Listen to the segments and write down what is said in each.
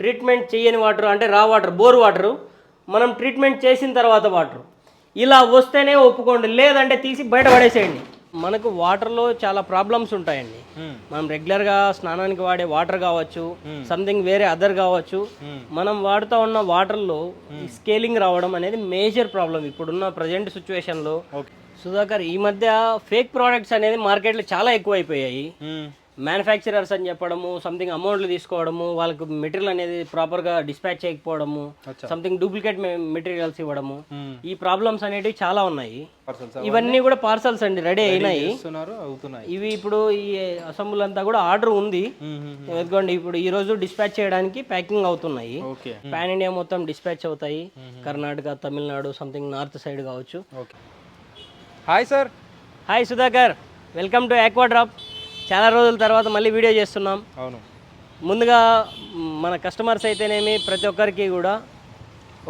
Treatment చేయని water అంటే raw water bore water మనం ట్రీట్మెంట్ చేసిన తర్వాత వాటర్. ఇలా వస్తేనే ఒప్పుకోండి లేదంటే తీసి బయట పడేసేయండి. మనకు వాటర్లో చాలా ప్రాబ్లమ్స్ ఉంటాయండి. మనం రెగ్యులర్గా స్నానానికి వాడే వాటర్ కావచ్చు సంథింగ్ వేరే అదర్ కావచ్చు మనం వాడుతూ ఉన్న వాటర్లో స్కేలింగ్ రావడం అనేది మేజర్ ప్రాబ్లం ఇప్పుడున్న ప్రజెంట్ సిచ్యువేషన్లో సుధాకర్ ఈ మధ్య ఫేక్ ప్రోడక్ట్స్ అనేది మార్కెట్లో చాలా ఎక్కువైపోయాయి. మ్యానుఫ్యాక్చరర్స్ అని చెప్పడము సంథింగ్ అమౌంట్లు తీసుకోవడము వాళ్ళకు మెటీరియల్ అనేది ప్రాపర్గా డిస్పాచ్ చేయకపోవడము సంథింగ్ డూప్లికేట్ మెటీరియల్స్ ఇవ్వడము. ఈ ప్రాబ్లమ్స్ అనేటివి చాలా ఉన్నాయి. ఇవన్నీ కూడా పార్సల్స్ అండి రెడీ అయినాయి. ఇవి ఇప్పుడు ఈ అసెంబ్లీ అంతా కూడా ఆర్డర్ ఉంది. ఎందుకండి ఇప్పుడు ఈ రోజు డిస్పాచ్ చేయడానికి ప్యాకింగ్ అవుతున్నాయి. పాన్ ఇండియా మొత్తం డిస్పాచ్ అవుతాయి. Karnataka Tamil Nadu something north side కావచ్చు. Hi sir hi Sudhakar. Welcome to aqua drop చాలా రోజుల తర్వాత మళ్ళీ వీడియో చేస్తున్నాం. అవును. ముందుగా మన కస్టమర్స్ అయితేనేమి ప్రతి ఒక్కరికి కూడా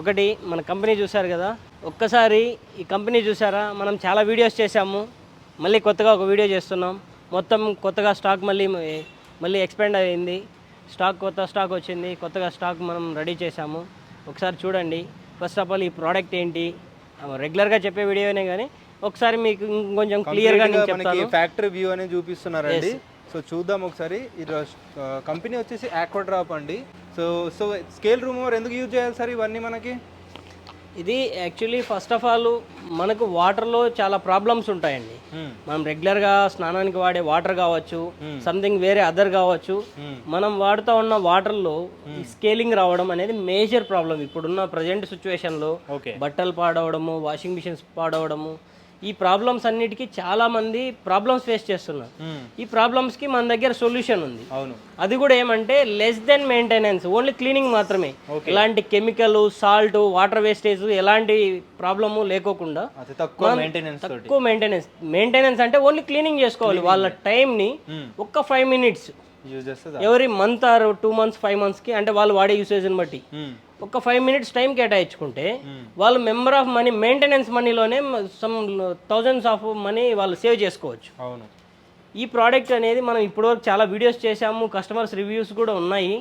ఒకటి మన కంపెనీ చూశారు కదా ఒక్కసారి ఈ కంపెనీ చూసారా మనం చాలా వీడియోస్ చేశాము. మళ్ళీ కొత్తగా ఒక వీడియో చేస్తున్నాం. మొత్తం కొత్తగా స్టాక్ మళ్ళీ మళ్ళీ ఎక్స్పెండ్ అయింది. స్టాక్ కొత్త స్టాక్ వచ్చింది. కొత్తగా స్టాక్ మనం రెడీ చేశాము. ఒకసారి చూడండి. ఫస్ట్ ఆఫ్ ఆల్ ఈ ప్రోడక్ట్ ఏంటి? రెగ్యులర్గా చెప్పే వీడియోనే కానీ ఒకసారి మీకు ఇంకొంచెం క్లియర్గా నేను మనకి చెప్తాను. ఫ్యాక్టరీ వ్యూ అనేది చూపిస్తున్నారండి. సో చూద్దాం ఒకసారి. కంపెనీ వచ్చేసి ఆక్వాడ్రాప్ అండి. సో సో స్కేల్ రూమర్ ఎందుకు యూజ్ చేయాలి సార్ ఇవన్నీ మనకి? ఇది యాక్చువల్లీ ఫస్ట్ ఆఫ్ ఆల్ మనకు వాటర్లో చాలా ప్రాబ్లమ్స్ ఉంటాయండి. మనం రెగ్యులర్గా స్నానానికి వాడే వాటర్ కావచ్చు సంథింగ్ వేరే అదర్ కావచ్చు మనం వాడుతూ ఉన్న వాటర్లో స్కేలింగ్ రావడం అనేది మేజర్ ప్రాబ్లం ఇప్పుడున్న ప్రజెంట్ సిచ్యువేషన్లో బట్టలు పాడవడము వాషింగ్ మిషన్స్ పాడవడము ఈ ప్రాబ్లమ్స్ అన్నిటికీ చాలా మంది ప్రాబ్లమ్స్ ఫేస్ చేస్తున్నారు. ఈ ప్రాబ్లమ్స్కి మన దగ్గర సొల్యూషన్ ఉంది. అవును. అది కూడా ఏమంటే less than maintenance only cleaning మాత్రమే. ఎలాంటి కెమికల్ సాల్ట్ వాటర్ వేస్టేజ్ ఎలాంటి ప్రాబ్లము లేకోకుండా తక్కువ మెయింటెనెన్స్ మెయింటెనెన్స్ మెయింటెనెన్స్ అంటే ఓన్లీ క్లీనింగ్ చేసుకోవాలి. వాళ్ళ టైంని ఒక్క ఫైవ్ మినిట్స్ యూజ్ చేస్తే every month or two months five మంత్స్కి అంటే వాళ్ళు వాడే యూసేజ్ని బట్టి. ఒక ఫైవ్ మినిట్స్ టైం కేటాయించుకుంటే వాళ్ళు మెంబర్ ఆఫ్ మనీ మెయింటెనెన్స్ మనీలోనే సమ్ థౌజండ్స్ ఆఫ్ మనీ వాళ్ళు సేవ్ చేసుకోవచ్చు. అవును. ఈ ప్రోడక్ట్ అనేది మనం ఇప్పటివరకు చాలా వీడియోస్ చేశాము కస్టమర్స్ రివ్యూస్ కూడా ఉన్నాయి.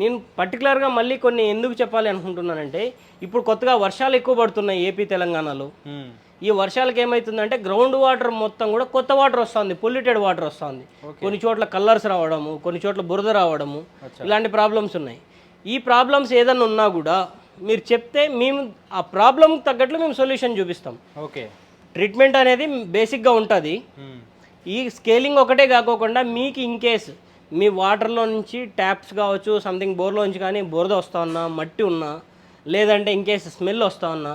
నేను పర్టికులర్గా మళ్ళీ కొన్ని ఎందుకు చెప్పాలి అనుకుంటున్నానంటే ఇప్పుడు కొత్తగా వర్షాలు ఎక్కువ పడుతున్నాయి ఏపీ తెలంగాణలో. ఈ వర్షాలకు ఏమవుతుందంటే గ్రౌండ్ వాటర్ మొత్తం కూడా కొత్త వాటర్ వస్తుంది పొల్యూటెడ్ వాటర్ వస్తుంది. కొన్ని చోట్ల కలర్స్ రావడము కొన్ని చోట్ల బురద రావడము ఇలాంటి ప్రాబ్లమ్స్ ఉన్నాయి. ఈ ప్రాబ్లమ్స్ ఏదన్నా ఉన్నా కూడా మీరు చెప్తే మేము ఆ ప్రాబ్లం తగ్గట్లు మేము సొల్యూషన్ చూపిస్తాం. ఓకే ట్రీట్మెంట్ అనేది బేసిక్గా ఉంటుంది. ఈ స్కేలింగ్ ఒకటే కాకోకుండా మీకు ఇన్ కేస్ మీ వాటర్లో నుంచి ట్యాప్స్ కావచ్చు సంథింగ్ బోర్లో నుంచి కానీ బురద వస్తా ఉన్నా మట్టి ఉన్నా లేదంటే ఇన్ కేస్ స్మెల్ వస్తా ఉన్నా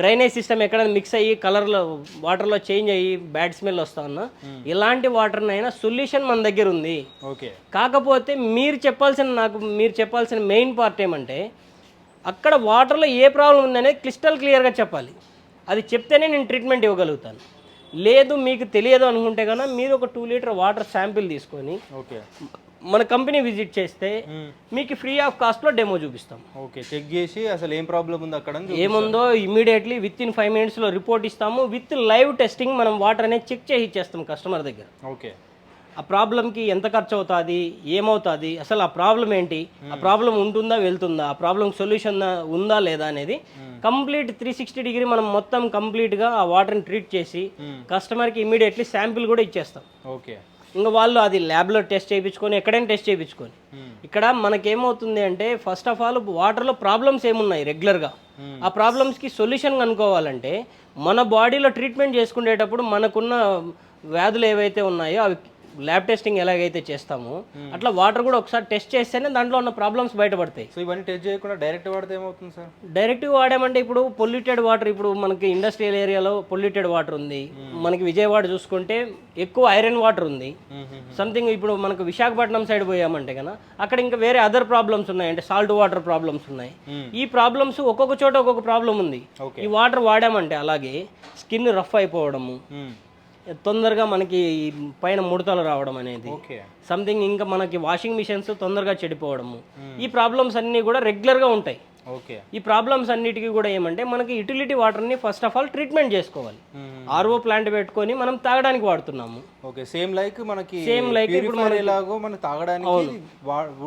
డ్రైనేజ్ సిస్టమ్ ఎక్కడైనా మిక్స్ అయ్యి కలర్లో వాటర్లో చేంజ్ అయ్యి బ్యాడ్ స్మెల్ వస్తా ఉన్నా ఇలాంటి వాటర్నైనా సొల్యూషన్ మన దగ్గర ఉంది. ఓకే కాకపోతే మీరు చెప్పాల్సిన నాకు మీరు చెప్పాల్సిన మెయిన్ పార్ట్ ఏమంటే అక్కడ వాటర్లో ఏ ప్రాబ్లం ఉందనేది క్లిస్టల్ క్లియర్గా చెప్పాలి. అది చెప్తేనే నేను ట్రీట్మెంట్ ఇవ్వగలుగుతాను. లేదు మీకు తెలియదు అనుకుంటే కనుక మీరు ఒక టూ లీటర్ వాటర్ శాంపిల్ తీసుకొని ఓకే మన కంపెనీ విజిట్ చేస్తే మీకు ఫ్రీ ఆఫ్ కాస్ట్లో డెమో చూపిస్తాం. ఓకే చెక్ చేసి అసలు ఏం ప్రాబ్లం ఉంది అక్కడ ఏముందో ఇమీడియట్లీ విత్ ఇన్ ఫైవ్ మినిట్స్లో రిపోర్ట్ ఇస్తాము. విత్ లైవ్ టెస్టింగ్ మనం వాటర్ అనేది చెక్ చేసి ఇచ్చేస్తాం కస్టమర్ దగ్గర. ఓకే. ఆ ప్రాబ్లంకి ఎంత ఖర్చు అవుతుంది ఏమవుతుంది అసలు ఆ ప్రాబ్లం ఏంటి ఆ ప్రాబ్లం ఉంటుందా వెళ్తుందా ఆ ప్రాబ్లం సొల్యూషన్ ఉందా లేదా అనేది కంప్లీట్ త్రీ సిక్స్టీ డిగ్రీ మనం మొత్తం కంప్లీట్గా ఆ వాటర్ని ట్రీట్ చేసి కస్టమర్కి ఇమీడియట్లీ శాంపిల్ కూడా ఇచ్చేస్తాం. ఓకే. ఇంకా వాళ్ళు అది ల్యాబ్లో టెస్ట్ చేయించుకొని ఎక్కడైనా టెస్ట్ చేయించుకొని. ఇక్కడ మనకేమవుతుంది అంటే ఫస్ట్ ఆఫ్ ఆల్ వాటర్లో ప్రాబ్లమ్స్ ఏమున్నాయి రెగ్యులర్గా ఆ ప్రాబ్లమ్స్కి సొల్యూషన్ కనుక్కోవాలంటే మన బాడీలో ట్రీట్మెంట్ చేసుకునేటప్పుడు మనకున్న వ్యాధులు ఏవైతే ఉన్నాయో అవి ల్యాబ్ టెస్టింగ్ ఎలాగైతే చేస్తామో అట్లా వాటర్ కూడా ఒకసారి టెస్ట్ చేస్తేనే దాంట్లో ఉన్న ప్రాబ్లమ్స్ బయటపడతాయి. సో ఇవన్నీ టెస్ట్ చేయకుండా డైరెక్ట్ వాడితే ఏమవుతుంది సార్? డైరెక్ట్గా వాడామంటే ఇప్పుడు పొల్యూటెడ్ వాటర్ ఇప్పుడు మనకి ఇండస్ట్రియల్ ఏరియాలో పొల్యూటెడ్ వాటర్ ఉంది. మనకి విజయవాడ చూసుకుంటే ఎక్కువ ఐరన్ వాటర్ ఉంది. సంథింగ్ ఇప్పుడు మనకు విశాఖపట్నం సైడ్ పోయామంటే కన్నా అక్కడ ఇంకా వేరే అదర్ ప్రాబ్లమ్స్ ఉన్నాయి. అంటే సాల్ట్ వాటర్ ప్రాబ్లమ్స్ ఉన్నాయి. ఈ ప్రాబ్లమ్స్ ఒక్కొక్క చోట ఒక్కొక్క ప్రాబ్లం ఉంది. ఈ వాటర్ వాడామంటే అలాగే స్కిన్ రఫ్ అయిపోవడము. తొందరగా మనకి పైన ముడతలు రావడం అనేది. సంథింగ్ ఇంకా మనకి వాషింగ్ మిషన్స్ తొందరగా చెడిపోవడము. ఈ ప్రాబ్లమ్స్ అన్నీ కూడా రెగ్యులర్గా ఉంటాయి. ఓకే. ఈ ప్రాబ్లమ్స్ అన్నిటికీ కూడా ఏమంటే మనకి యుటిలిటీ వాటర్ని ఫస్ట్ ఆఫ్ ఆల్ ట్రీట్మెంట్ చేసుకోవాలి. ఆర్ఓ ప్లాంట్ పెట్టుకొని మనం తాగడానికి వాడుతున్నాము. ఓకే సేమ్ లైక్ మనకి Same like ఇప్పుడు ప్యూరిఫైర్ ఎలాగో మనం తాగడానికి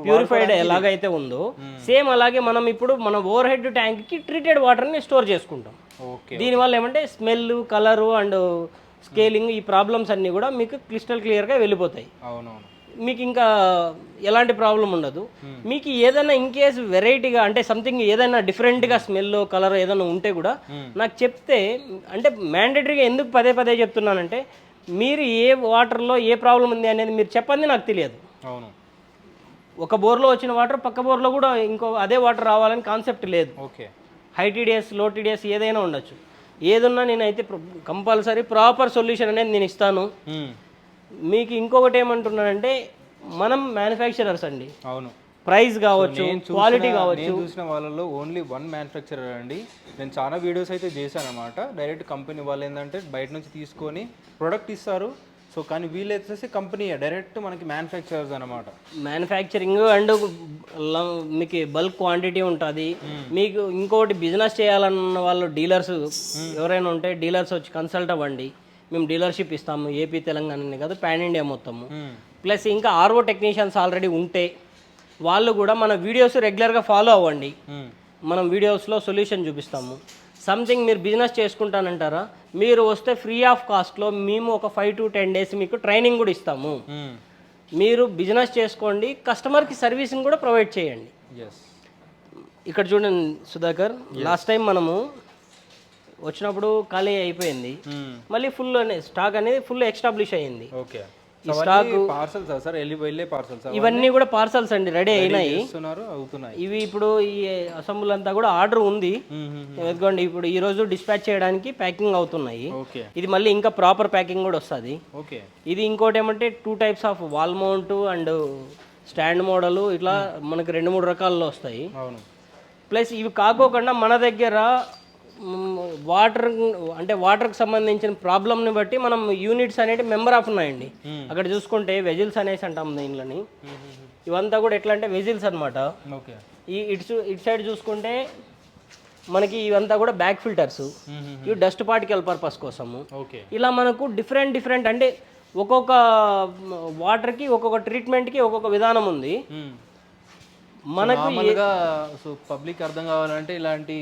ప్యూరిఫైడ్ ఎలాగైతే ఉందో సేమ్ అలాగే మనం ఇప్పుడు మన ఓవర్ హెడ్ ట్యాంక్కి ట్రీటెడ్ వాటర్ని స్టోర్ చేసుకుంటాం. దీనివల్ల ఏమంటే స్మెల్ కలరు అండ్ స్కేలింగ్ ఈ ప్రాబ్లమ్స్ అన్నీ కూడా మీకు క్లిస్టల్ క్లియర్గా వెళ్ళిపోతాయి. అవునవును. మీకు ఇంకా ఎలాంటి ప్రాబ్లం ఉండదు. మీకు ఏదైనా ఇన్ కేస్ వెరైటీగా అంటే సంథింగ్ ఏదైనా డిఫరెంట్గా స్మెల్ కలర్ ఏదైనా ఉంటే కూడా నాకు చెప్తే అంటే మ్యాండేటరీగా ఎందుకు పదే పదే చెప్తున్నానంటే మీరు ఏ వాటర్లో ఏ ప్రాబ్లం ఉంది అనేది మీరు చెప్పండి నాకు తెలియదు. అవును. ఒక బోర్లో వచ్చిన వాటర్ పక్క బోర్లో కూడా ఇంకో అదే వాటర్ రావాలని కాన్సెప్ట్ లేదు. ఓకే. హై టీడీఎస్లో టీడీఎస్ ఏదైనా ఉండొచ్చు. ఏదున్నా నేనైతే కంపల్సరీ ప్రాపర్ సొల్యూషన్ అనేది నేను ఇస్తాను. మీకు ఇంకొకటి ఏమంటున్నానంటే మనం మ్యానుఫ్యాక్చరర్స్ అండి. అవును. ప్రైస్ కావచ్చు క్వాలిటీ కావచ్చు. నేను చూసిన వాళ్ళలో ఓన్లీ వన్ మ్యానుఫ్యాక్చరర్ అండి. నేను చాలా వీడియోస్ అయితే చేశాను అనమాట డైరెక్ట్ కంపెనీ వాళ్ళు ఏంటంటే బయట నుంచి తీసుకొని ప్రొడక్ట్ ఇస్తారు. సో కానీ వీళ్ళు వచ్చేసి కంపెనీ డైరెక్ట్ మనకి మ్యానుఫ్యాక్చరర్స్ అనమాట మ్యానుఫ్యాక్చరింగ్ అండ్ మీకు బల్క్ క్వాంటిటీ ఉంటుంది. మీకు ఇంకోటి బిజినెస్ చేయాలన్న వాళ్ళు డీలర్స్ ఎవరైనా ఉంటే డీలర్స్ వచ్చి కన్సల్ట్ అవ్వండి. మేము డీలర్షిప్ ఇస్తాము ఏపీ తెలంగాణ కాదు పాన్ ఇండియా మొత్తము. ప్లస్ ఇంకా ఆర్ఓ టెక్నీషియన్స్ ఆల్రెడీ ఉంటే వాళ్ళు కూడా మన వీడియోస్ రెగ్యులర్గా ఫాలో అవ్వండి. మనం వీడియోస్లో సొల్యూషన్ చూపిస్తాము. సంథింగ్ మీరు బిజినెస్ చేసుకుంటానంటారా? మీరు వస్తే ఫ్రీ ఆఫ్ కాస్ట్లో మేము ఒక ఫైవ్ టు టెన్ డేస్ మీకు ట్రైనింగ్ కూడా ఇస్తాము. మీరు బిజినెస్ చేసుకోండి కస్టమర్కి సర్వీసింగ్ కూడా ప్రొవైడ్ చేయండి. ఇక్కడ చూడండి సుధాకర్ లాస్ట్ టైం మనము వచ్చినప్పుడు ఖాళీ అయిపోయింది. మళ్ళీ ఫుల్ అనే స్టాక్ అనేది ఫుల్ ఎస్టాబ్లిష్ అయ్యింది. స్టాక్ పార్సల్స్ సార్ వెళ్ళి వెళ్ళే పార్సల్స్ ఇవన్నీ కూడా పార్సల్స్ అండి రెడీ అయినాయి. అవుతున్నాయి. ఇవి ఇప్పుడు ఈ అసెంబ్లీ అంతా కూడా ఆర్డర్ ఉంది. ఎదుగోండి ఇప్పుడు ఈ రోజు డిస్పాచ్ చేయడానికి ప్యాకింగ్ అవుతున్నాయి. ఇది మళ్ళీ ఇంకా ప్రాపర్ ప్యాకింగ్ కూడా వస్తుంది. ఇది ఇంకోటి ఏమంటే two types of wall mount and stand model ఇట్లా మనకి రెండు మూడు రకాల్లో వస్తాయి. ప్లస్ ఇవి కాకోకుండా మన దగ్గర వాటర్ అంటే వాటర్కి సంబంధించిన ప్రాబ్లమ్ని బట్టి మనం యూనిట్స్ అనేవి మెంబర్ ఆఫ్ ఉన్నాయండి. అక్కడ చూసుకుంటే వెజిల్స్ అనేసి అంటాం దీనిలోని. ఇవంతా కూడా ఎట్లా అంటే వెజిల్స్ అన్నమాట. ఓకే. ఈ ఇటు ఇటు సైడ్ చూసుకుంటే మనకి ఇవంతా కూడా బ్యాక్ ఫిల్టర్స్. ఇవి డస్ట్ పార్టికల్ పర్పస్ కోసము. ఇలా మనకు డిఫరెంట్ డిఫరెంట్ అంటే ఒక్కొక్క వాటర్కి ఒక్కొక్క ట్రీట్మెంట్కి ఒక్కొక్క విధానం ఉంది. మనకు పబ్లిక్ అర్థం కావాలంటే ఇలాంటి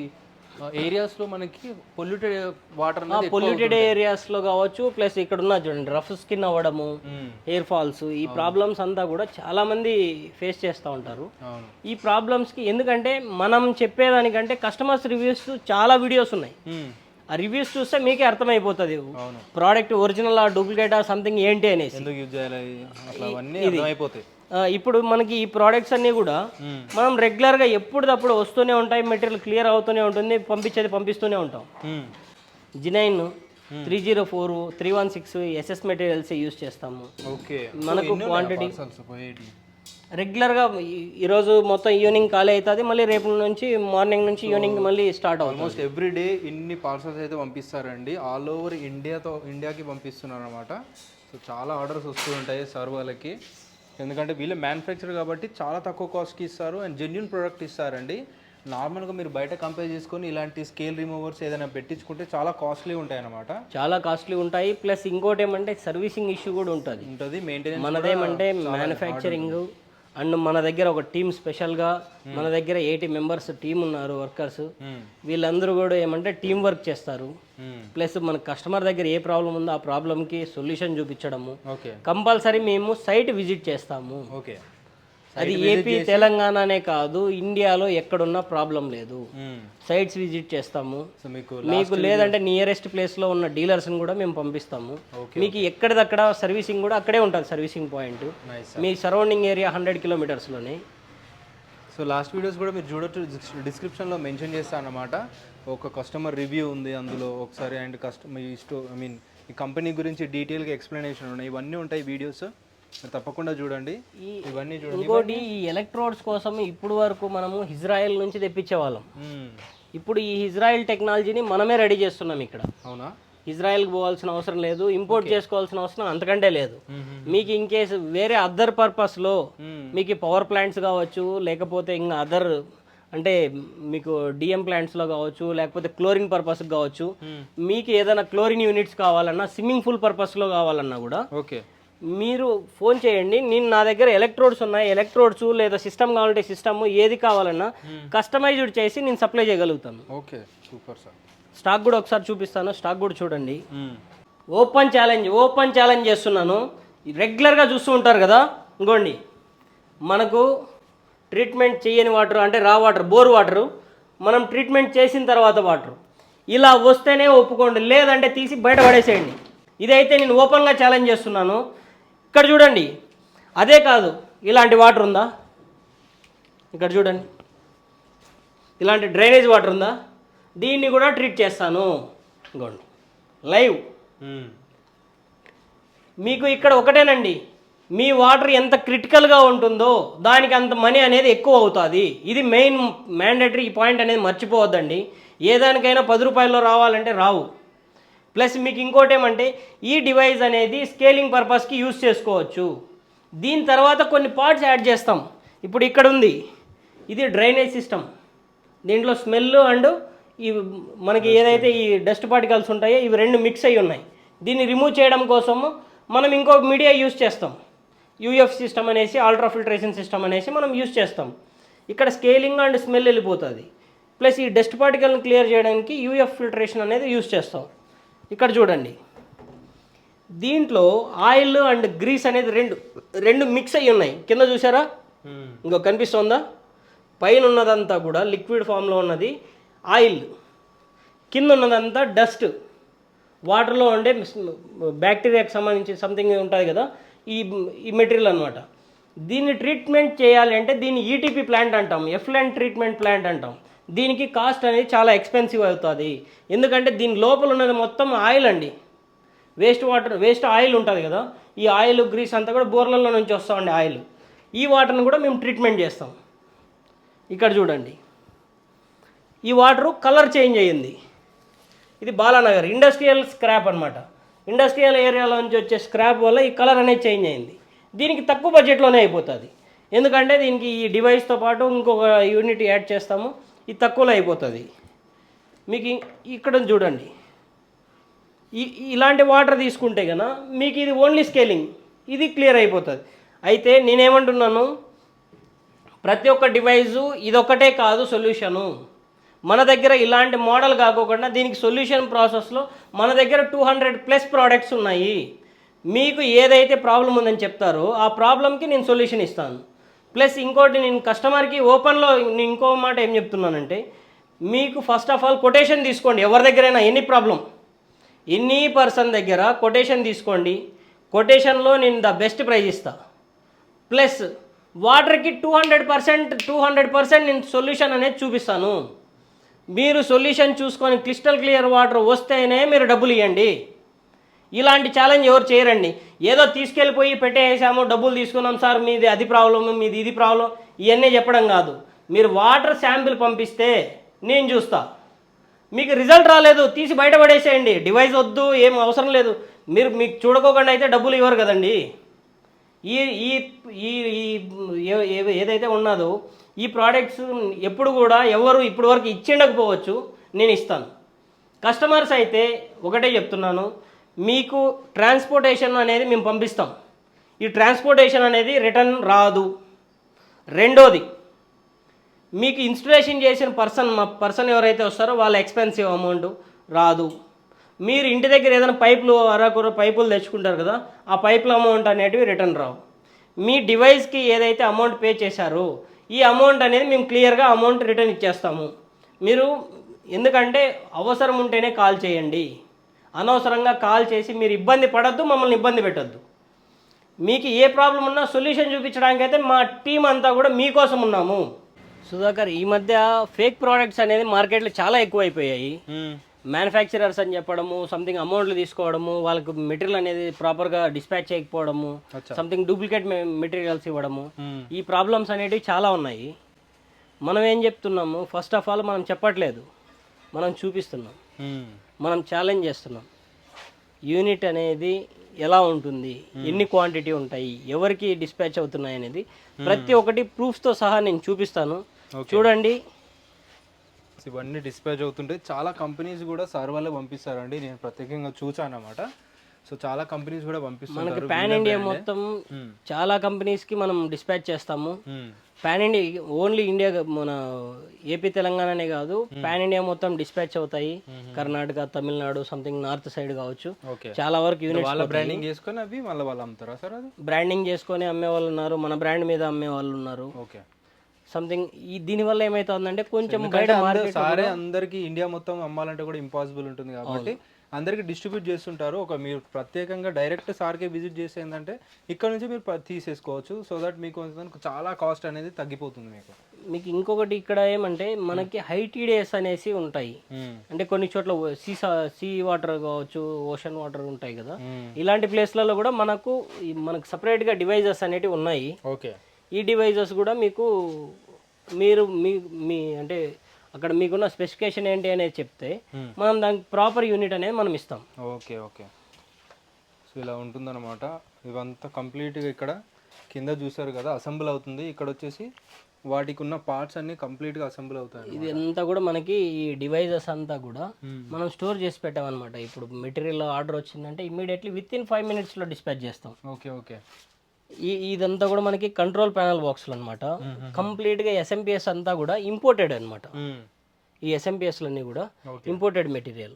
ఏరియాస్లో మనకి పొల్యూటెడ్ వాటర్ పొల్యూటెడ్ ఏరియాస్లో కావచ్చు ప్లస్ ఇక్కడ ఉన్న చూడండి రఫ్ స్కిన్ అవ్వడము. హెయిర్ ఫాల్స్ ఈ ప్రాబ్లమ్స్ అంతా కూడా చాలా మంది ఫేస్ చేస్తూ ఉంటారు. ఈ ప్రాబ్లమ్స్కి ఎందుకంటే మనం చెప్పేదానికంటే కస్టమర్స్ రివ్యూస్ చాలా వీడియోస్ ఉన్నాయి. మ్మ్. ఆ రివ్యూస్ చూస్తే మీకే అర్థమైపోతుంది. ప్రోడక్ట్ ఒరిజినల్ ఆ డూప్లికేట్ ఆ సంథింగ్ ఏంటి అనేసి. ఎందుకు యూజ్ చేయాలి? ఆ, ఇప్పుడు మనకి ఈ ప్రోడక్ట్స్ అన్నీ కూడా. మనం రెగ్యులర్గా ఎప్పుడప్పుడు వస్తూనే ఉంటాయి మెటీరియల్ క్లియర్ అవుతూనే ఉంటుంది పంపించేది పంపిస్తూనే ఉంటాం. Genuine three zero four three one six SS materials use చేస్తాము. ఓకే. మనకు క్వాంటిటీ రెగ్యులర్గా ఈ- ఈరోజు మొత్తం ఈవినింగ్ ఖాళీ అవుతుంది మళ్ళీ రేపు నుంచి మార్నింగ్ నుంచి ఈవినింగ్ మళ్ళీ స్టార్ట్ అవుతుంది. ఆల్మోస్ట్ ఎవ్రీ డే ఇన్ని పార్సల్స్ అయితే పంపిస్తారండి. ఆల్ ఓవర్ ఇండియాతో ఇండియాకి పంపిస్తున్నారు అనమాట సో చాలా ఆర్డర్స్ వస్తూ ఉంటాయి సార్ వాళ్ళకి ఎందుకంటే వీళ్ళే మ్యానుఫ్యాక్చర్ కాబట్టి చాలా తక్కువ కాస్ట్కి ఇస్తారు అండ్ జెన్యున్ ప్రోడక్ట్ ఇస్తారండి. నార్మల్గా మీరు బయట కంపేర్ చేసుకొని ఇలాంటి స్కేల్ రిమూవర్స్ ఏదైనా పెట్టించుకుంటే చాలా కాస్ట్లీ ఉంటాయి అనమాట చాలా కాస్ట్లీ ఉంటాయి. ప్లస్ ఇంకోటి ఏమంటే సర్వీసింగ్ ఇష్యూ కూడా ఉంటుంది. ఉంటుంది. మెయింటెనెన్స్ మనదేమంటే మ్యానుఫ్యాక్చరింగ్ అండ్ మన దగ్గర ఒక టీమ్ స్పెషల్గా మన దగ్గర ఎయిటీ మెంబర్స్ టీం ఉన్నారు వర్కర్స్. వీళ్ళందరూ కూడా ఏమంటే టీం వర్క్ చేస్తారు. ప్లస్ మన కస్టమర్ దగ్గర ఏ ప్రాబ్లం ఉందో ఆ ప్రాబ్లంకి సొల్యూషన్ చూపించడము. కంపల్సరీ మేము సైట్ విజిట్ చేస్తాము. ఓకే అది ఏపీ తెలంగాణనే కాదు ఇండియాలో ఎక్కడున్నా ప్రాబ్లం లేదు. సైట్స్ విజిట్ చేస్తాము. సో మీకు మీకు లేదంటే నియరెస్ట్ ప్లేస్లో ఉన్న డీలర్స్ని కూడా మేము పంపిస్తాము. మీకు ఎక్కడిదక్కడ సర్వీసింగ్ కూడా అక్కడే ఉంటుంది సర్వీసింగ్ పాయింట్ మీ సరౌండింగ్ ఏరియా హండ్రెడ్ కిలోమీటర్స్లోనే సో లాస్ట్ వీడియోస్ కూడా మీరు చూడొచ్చు. డిస్క్రిప్షన్లో మెన్షన్ చేస్తాను అనమాట ఒక కస్టమర్ రివ్యూ ఉంది అందులో. ఒకసారి అండ్ కస్టమర్ ఈ స్టో ఐ మీన్ ఈ కంపెనీ గురించి డీటెయిల్గా ఎక్స్ప్లెనేషన్ ఉన్నాయి. ఇవన్నీ ఉంటాయి వీడియోస్ తప్పకుండా చూడండి. ఇవన్నీ చూడండి. ఇంకోటి ఈ ఎలక్ట్రోడ్స్ కోసం ఇప్పుడు వరకు మనము ఇజ్రాయెల్ నుంచి తెప్పించేవాళ్ళం మ్మ్. ఇప్పుడు ఈ ఇజ్రాయెల్ టెక్నాలజీని మనమే రెడీ చేస్తున్నాం ఇక్కడ. అవునా? ఇజ్రాయెల్కి పోవాల్సిన అవసరం లేదు ఇంపోర్ట్ చేసుకోవాల్సిన అవసరం అంతకంటే లేదు. మీకు ఇన్ కేసు వేరే అదర్ పర్పస్లో. మీకు పవర్ ప్లాంట్స్ కావచ్చు లేకపోతే ఇంకా అదర్ అంటే మీకు డిఎం ప్లాంట్స్లో కావచ్చు లేకపోతే క్లోరిన్ పర్పస్ కావచ్చు మీకు ఏదైనా క్లోరిన్ యూనిట్స్ కావాలన్నా స్విమ్మింగ్ పూల్ పర్పస్లో కావాలన్నా కూడా ఓకే. మీరు ఫోన్ చేయండి. నేను నా దగ్గర ఎలక్ట్రోడ్స్ ఉన్నాయి. ఎలక్ట్రోడ్స్ లేదా సిస్టమ్ కావాలంటే సిస్టమ్ ఏది కావాలన్నా కస్టమైజ్డ్ చేసి నేను సప్లై చేయగలుగుతాను. Okay super sir. స్టాక్ కూడా ఒకసారి చూపిస్తాను. స్టాక్ కూడా చూడండి. ఓపెన్ ఛాలెంజ్ ఓపెన్ ఛాలెంజ్ చేస్తున్నాను. రెగ్యులర్గా చూస్తూ ఉంటారు కదా? ఇంకోండి. మనకు ట్రీట్మెంట్ చేయని వాటర్ అంటే రా వాటర్ బోర్ వాటరు. మనం ట్రీట్మెంట్ చేసిన తర్వాత వాటర్. ఇలా వస్తేనే ఒప్పుకోండి. లేదంటే తీసి బయట పడేసేయండి. ఇదైతే నేను ఓపెన్గా ఛాలెంజ్ చేస్తున్నాను. ఇక్కడ చూడండి. అదే కాదు ఇలాంటి వాటర్ ఉందా? ఇక్కడ చూడండి. ఇలాంటి డ్రైనేజ్ వాటర్ ఉందా? దీన్ని కూడా ట్రీట్ చేస్తాను. ఇంకోండి. లైవ్. మీకు ఇక్కడ ఒకటేనండి. మీ వాటర్ ఎంత క్రిటికల్గా ఉంటుందో దానికి అంత మనీ అనేది ఎక్కువ అవుతుంది. ఇది మెయిన్ మ్యాండేటరీ పాయింట్ అనేది మర్చిపోవద్దండి. ఏ దానికైనా పది రూపాయల్లో రావాలంటే రావు. ప్లస్ మీకు ఇంకోటి ఏమంటే ఈ డివైస్ అనేది స్కేలింగ్ పర్పస్కి యూస్ చేసుకోవచ్చు. దీని తర్వాత కొన్ని పార్ట్స్ యాడ్ చేస్తాం. ఇప్పుడు ఇక్కడ ఉంది. ఇది డ్రైనేజ్ సిస్టమ్. దీంట్లో స్మెల్ అండ్ ఈ మనకి ఏదైతే ఈ డస్ట్ పార్టికల్స్ ఉంటాయో ఇవి రెండు మిక్స్ అయి ఉన్నాయి. దీన్ని రిమూవ్ చేయడం కోసము మనం ఇంకో మీడియా యూజ్ చేస్తాం. యూఎఫ్ సిస్టమ్ అనేసి ఆల్ట్రా ఫిల్టరేషన్ సిస్టమ్ అనేసి మనం యూజ్ చేస్తాం. ఇక్కడ స్కేలింగ్ అండ్ స్మెల్ వెళ్ళిపోతుంది. ప్లస్ ఈ డస్ట్ పార్టికల్ని క్లియర్ చేయడానికి యూఎఫ్ ఫిల్టరేషన్ అనేది యూస్ చేస్తాం. ఇక్కడ చూడండి. దీంట్లో ఆయిల్ అండ్ గ్రీస్ అనేది రెండు రెండు మిక్స్ అయ్యి ఉన్నాయి. కింద చూసారా? ఇంకో కనిపిస్తుందా? పైన ఉన్నదంతా కూడా లిక్విడ్ ఫామ్లో ఉన్నది ఆయిల్. కింద ఉన్నదంతా డస్ట్. వాటర్లో ఉండే బ్యాక్టీరియాకి సంబంధించి సంథింగ్ ఉంటుంది కదా? ఈ ఈ మెటీరియల్ అనమాట దీన్ని ట్రీట్మెంట్ చేయాలి అంటే దీన్ని ఈటీపీ ప్లాంట్ అంటాం. ఎఫ్లాండ్ ట్రీట్మెంట్ ప్లాంట్ అంటాం. దీనికి కాస్ట్ అనేది చాలా ఎక్స్పెన్సివ్ అవుతుంది. ఎందుకంటే దీని లోపల ఉన్నది మొత్తం ఆయిల్ అండి. వేస్ట్ వాటర్ వేస్ట్ ఆయిల్ ఉంటుంది కదా. ఈ ఆయిల్ గ్రీస్ అంతా కూడా బోర్లలో నుంచి వస్తామండి ఆయిల్ ఈ వాటర్ని కూడా మేము ట్రీట్మెంట్ చేస్తాం. ఇక్కడ చూడండి. ఈ వాటరు కలర్ చేంజ్ అయ్యింది. ఇది బాలానగర్ ఇండస్ట్రియల్ స్క్రాప్ అనమాట ఇండస్ట్రియల్ ఏరియాలో నుంచి వచ్చే స్క్రాప్ వల్ల ఈ కలర్ అనేది చేంజ్ అయింది దీనికి తక్కువ బడ్జెట్లోనే అయిపోతుంది. ఎందుకంటే దీనికి ఈ డివైస్తో పాటు ఇంకొక యూనిట్ యాడ్ చేస్తాము. ఇది తక్కువలో అయిపోతుంది. మీకు ఇక్కడ చూడండి. ఇలాంటి వాటర్ తీసుకుంటే కదా మీకు ఇది ఓన్లీ స్కేలింగ్ ఇది క్లియర్ అయిపోతుంది. అయితే నేనేమంటున్నాను ప్రతి ఒక్క డివైజు ఇదొక్కటే కాదు సొల్యూషను. మన దగ్గర ఇలాంటి మోడల్ కాకోకుండా దీనికి సొల్యూషన్ ప్రాసెస్లో మన దగ్గర టూ హండ్రెడ్ ప్లస్ ప్రోడక్ట్స్ ఉన్నాయి. మీకు ఏదైతే ప్రాబ్లం ఉందని చెప్తారో ఆ ప్రాబ్లంకి నేను సొల్యూషన్ ఇస్తాను. ప్లస్ ఇంకోటి నేను కస్టమర్కి ఓపెన్లో నేను ఇంకో మాట ఏం చెప్తున్నానంటే మీకు ఫస్ట్ ఆఫ్ ఆల్ కొటేషన్ తీసుకోండి. ఎవరి దగ్గరైనా ఎనీ ప్రాబ్లం ఎనీ పర్సన్ దగ్గర కొటేషన్ తీసుకోండి. కొటేషన్లో నేను ద బెస్ట్ ప్రైజ్ ఇస్తా. ప్లస్ వాటర్కి two hundred percent two hundred percent నేను సొల్యూషన్ అనేది చూపిస్తాను. మీరు సొల్యూషన్ చూసుకొని క్రిస్టల్ క్లియర్ వాటర్ వస్తేనే మీరు డబ్బులు ఇవ్వండి ఇలాంటి ఛాలెంజ్ ఎవరు చేయరండి. ఏదో తీసుకెళ్ళిపోయి పెట్టేసాము డబ్బులు తీసుకున్నాం సార్ మీది అది ప్రాబ్లం మీది ఇది ప్రాబ్లం ఇవన్నీ చెప్పడం కాదు. మీరు వాటర్ శాంపిల్ పంపిస్తే నేను చూస్తా. మీకు రిజల్ట్ రాలేదు తీసి బయటపడేసేయండి డివైస్ వద్దు ఏం అవసరం లేదు. మీరు మీకు చూడకోకుండా అయితే డబ్బులు ఇవ్వరు కదండి. ఈ ఈ ఈ ఏదైతే ఉన్నదో ఈ ప్రోడక్ట్స్ ఎప్పుడు కూడా ఎవరు ఇప్పటి వరకు ఇచ్చిండకపోవచ్చు నేను ఇస్తాను. కస్టమర్స్ అయితే ఒకటే చెప్తున్నాను. మీకు ట్రాన్స్పోర్టేషన్ అనేది మేము పంపిస్తాం. ఈ ట్రాన్స్పోర్టేషన్ అనేది రిటర్న్ రాదు. రెండోది మీకు ఇన్స్టలేషన్ చేసిన పర్సన్ మా పర్సన్ ఎవరైతే వస్తారో వాళ్ళ ఎక్స్పెన్సివ్ అమౌంట్ రాదు. మీరు ఇంటి దగ్గర ఏదైనా పైపులు అరకూర పైపులు తెచ్చుకుంటారు కదా ఆ పైపుల అమౌంట్ అనేటివి రిటర్న్ రావు. మీ డివైస్కి ఏదైతే అమౌంట్ పే చేశారో ఈ అమౌంట్ అనేది మేము క్లియర్గా అమౌంట్ రిటర్న్ ఇచ్చేస్తాము. మీరు ఎందుకంటే అవసరం ఉంటేనే కాల్ చేయండి. అనవసరంగా కాల్ చేసి మీరు ఇబ్బంది పడద్దు మమ్మల్ని ఇబ్బంది పెట్టద్దు. మీకు ఏ ప్రాబ్లం ఉన్నా సొల్యూషన్ చూపించడానికి అయితే మా టీం అంతా కూడా మీకోసం ఉన్నాము. సుధాకర్ ఈ మధ్య ఫేక్ ప్రోడక్ట్స్ అనేది మార్కెట్లో చాలా ఎక్కువైపోయాయి. మ్యానుఫ్యాక్చరర్స్ అని చెప్పడము సంథింగ్ అమౌంట్లు తీసుకోవడము వాళ్ళకు మెటీరియల్ అనేది ప్రాపర్గా డిస్పాచ్ చేయకపోవడము. సంథింగ్ డూప్లికేట్ మెటీరియల్స్ ఇవ్వడము ఈ ప్రాబ్లమ్స్ అనేటివి చాలా ఉన్నాయి. మనం ఏం చెప్తున్నాము? ఫస్ట్ ఆఫ్ ఆల్ మనం చెప్పట్లేదు. మనం చూపిస్తున్నాం. మనం ఛాలెంజ్ చేస్తున్నాం. యూనిట్ అనేది ఎలా ఉంటుంది? ఎన్ని క్వాంటిటీ ఉంటాయి? ఎవరికి డిస్పాచ్ అవుతున్నాయి అనేది ప్రతి ఒక్కటి ప్రూఫ్స్తో సహా నేను చూపిస్తాను. చూడండి. ఇవన్నీ డిస్పాచ్ అవుతుంటాయి చాలా కంపెనీస్ కూడా సర్వర్లో పంపిస్తారండి. నేను ప్రత్యేకంగా చూసాను అనమాట సో చాలా కంపెనీస్ కూడా పంపిస్తుంటారు పాన్ ఇండియా మొత్తం చాలా కంపెనీస్కి మనం డిస్పాచ్ చేస్తాము. పాన్ ఇండియా ఓన్లీ ఇండియా మన ఏపీ తెలంగాణనే కాదు పాన్ ఇండియా మొత్తం డిస్పాచ్ అవుతాయి. Karnataka Tamil Nadu something north side కావచ్చు. చాలా వరకు వాళ్ళ బ్రాండింగ్ చేసుకొని అవి మళ్ళీ వాళ్ళు అమ్ముతారా సార్ అది? బ్రాండింగ్ చేసుకొని అమ్మే వాళ్ళు ఉన్నారు మన బ్రాండ్ మీద అమ్మే వాళ్ళు ఉన్నారు. ఓకే సంథింగ్ ఈ దీనివల్ల ఏమవుతుందంటే కొంచెం బయట మార్కెట్ సారే అందరికి ఇండియా మొత్తం అమ్మాలంటే కూడా ఇంపాసిబుల్ ఉంటుంది కాబట్టి అందరికి డిస్ట్రిబ్యూట్ చేస్తుంటారు. ఒక మీరు ప్రత్యేకంగా డైరెక్ట్ సార్కే విజిట్ చేసి ఏంటంటే ఇక్కడ నుంచి మీరు తీసేసుకోవచ్చు. సో దట్ మీకు చాలా కాస్ట్ అనేది తగ్గిపోతుంది మీకు. మీకు ఇంకొకటి ఇక్కడ ఏమంటే మనకి హై టీడీఎస్ అనేసి ఉంటాయి. అంటే కొన్ని చోట్ల సీ సీ వాటర్ కావచ్చు ఓషన్ వాటర్ ఉంటాయి కదా. ఇలాంటి ప్లేస్లలో కూడా మనకు మనకు సపరేట్గా డివైజెస్ అనేటివి ఉన్నాయి. ఓకే. ఈ డివైజెస్ కూడా మీకు మీరు మీ మీ అంటే అక్కడ మీకున్న స్పెసిఫికేషన్ ఏంటి అనేది చెప్తే మనం దానికి ప్రాపర్ యూనిట్ అనేది మనం ఇస్తాం. Okay okay. సో ఇలా ఉంటుందన్నమాట. ఇవంతా కంప్లీట్గా ఇక్కడ కింద చూసారు కదా అసెంబుల్ అవుతుంది. ఇక్కడ వచ్చేసి వాటికి ఉన్న పార్ట్స్ అన్ని కంప్లీట్గా అసెంబుల్ అవుతాయి ఇది అంతా కూడా మనకి ఈ డివైజెస్ అంతా కూడా మనం స్టోర్ చేసి పెట్టామన్నమాట. ఇప్పుడు మెటీరియల్ ఆర్డర్ వచ్చిందంటే ఇమీడియట్లీ విత్ ఇన్ ఫైవ్ మినిట్స్లో డిస్పాచ్ చేస్తాం. Okay okay. ఈ ఇదంతా కూడా మనకి కంట్రోల్ ప్యానల్ బాక్స్లు అనమాట కంప్లీట్గా ఎస్ఎంపిఎస్ అంతా కూడా ఇంపోర్టెడ్ అనమాట ఈ ఎస్ఎంపిఎస్లన్నీ కూడా ఇంపోర్టెడ్ మెటీరియల్